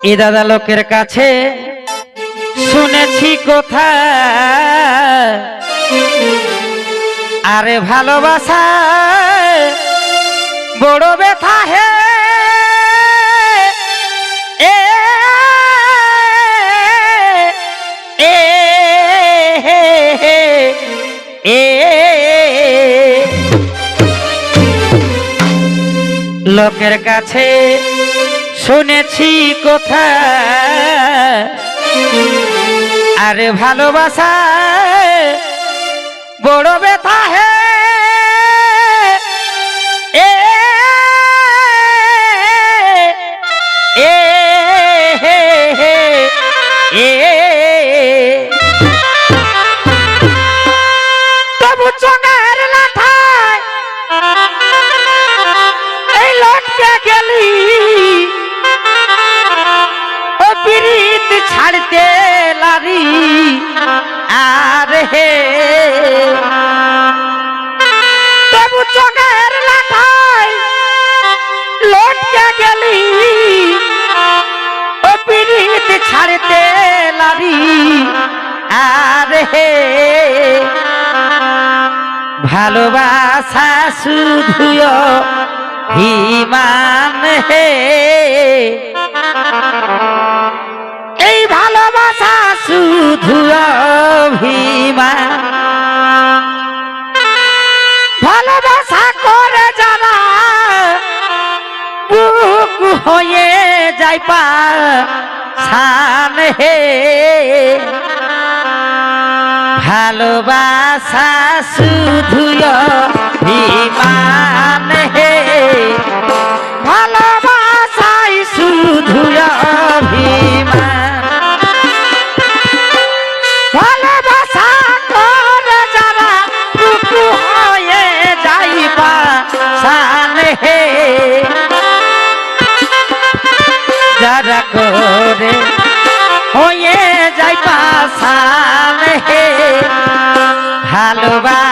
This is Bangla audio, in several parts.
এ দাদা লোকের কাছে শুনেছি কোথা। আরে ভালোবাসা বড় ব্যথা হে। লোকের কাছে শুনেছি কোথা আরে ভালোবাসা বড় ব্যথা হে। হে। তবু চোখের লাঠায় গেলি। ও পিরিত ছাড়তে লারি আর হে। ভালোবাসা শুধুয় হিমান হে। এই ভালোবাসা শুধু ভালোবাসা করে যারা বুক হয়ে যাই পা হে। ভালোবাসা শুধু হে। ভালোবাসাই শুধু অভিমান। যারা করে হয়ে যাই সান হে। ভালোবাসা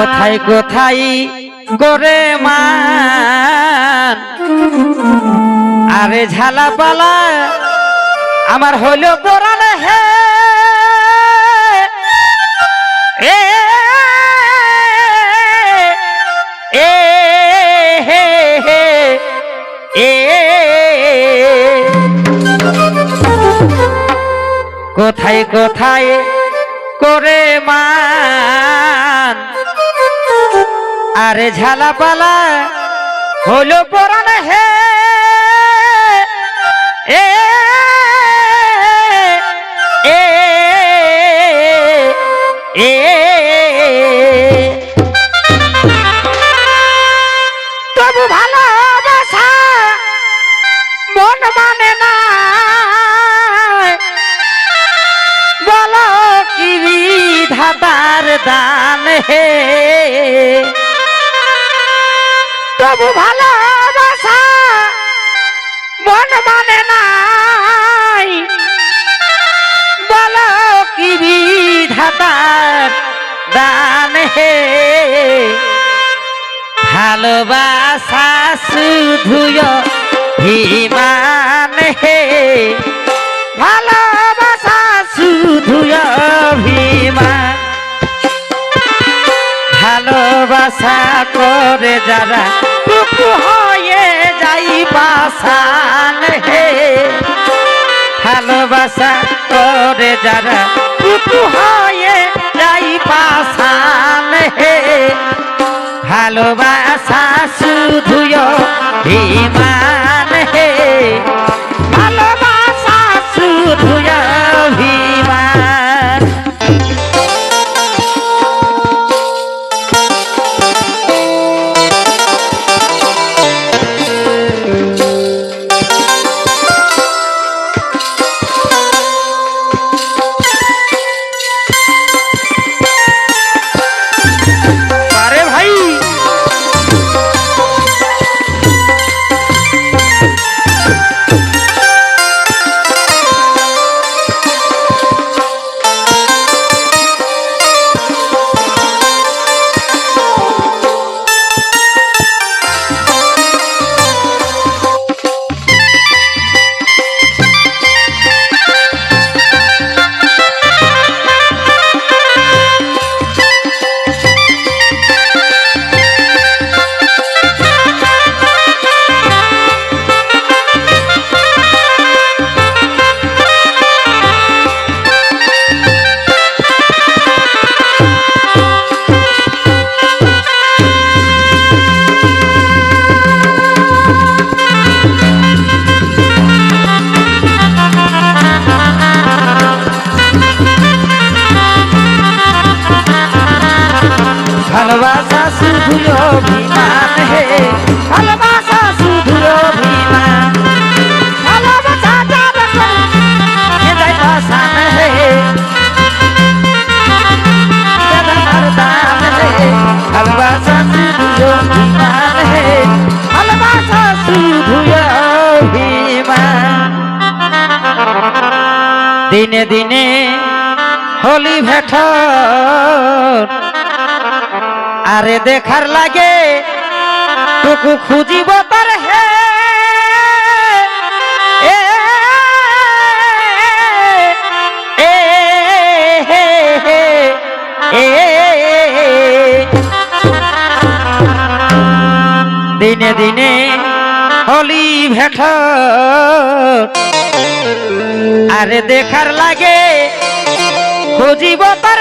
কোথায় কোথায় করে মান? আরে ঝালা পালা, আমার হলো পরাল হে। কোথায় কোথায় করে মান? আরে ঝালাপালা, হলো পরাণ হে। এ তবু ভালোবাসা মন মানে না। বলো কি বিধাতার দান হে? তবু ভালোবাসা, মন মানে নাই। বলো কি বিধাতার দান হে? ভালোবাসা শুধুয় ভিমান হে। ভালোবাসা শুধুয় অভিমান। ভালোবাসা করে যারা হে। ভালোবাসা করে যারা টুকু হয়ে যাই পাশান হে। ভালোবাসা শুধুয় দিনে দিনে হলি ভেট আরে দেখার লাগে টুকু খুঁজিব তার হে। দিনে দিনে হলি ভেট আরে দেখার লাগে খুঁজিব তার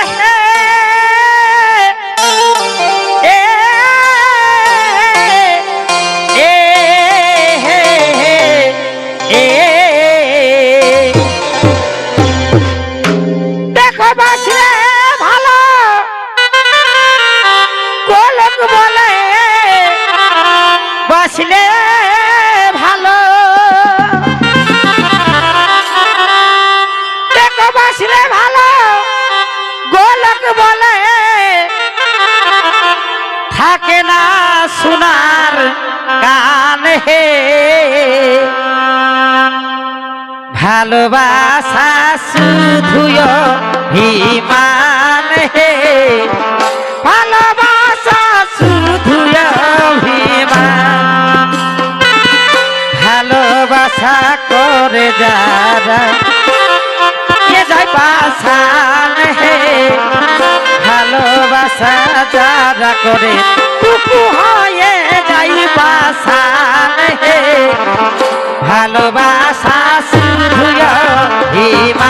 বলে, থাকে না সোনার গান হে। ভালোবাসা শুধুয় ভিমান হে। ভালোবাসা শুধুয় ভিমান ভালোবাসা করে যারা যারা করে টুকু হয়ে যাই বাসা ভালোবাসা শুধু ইমান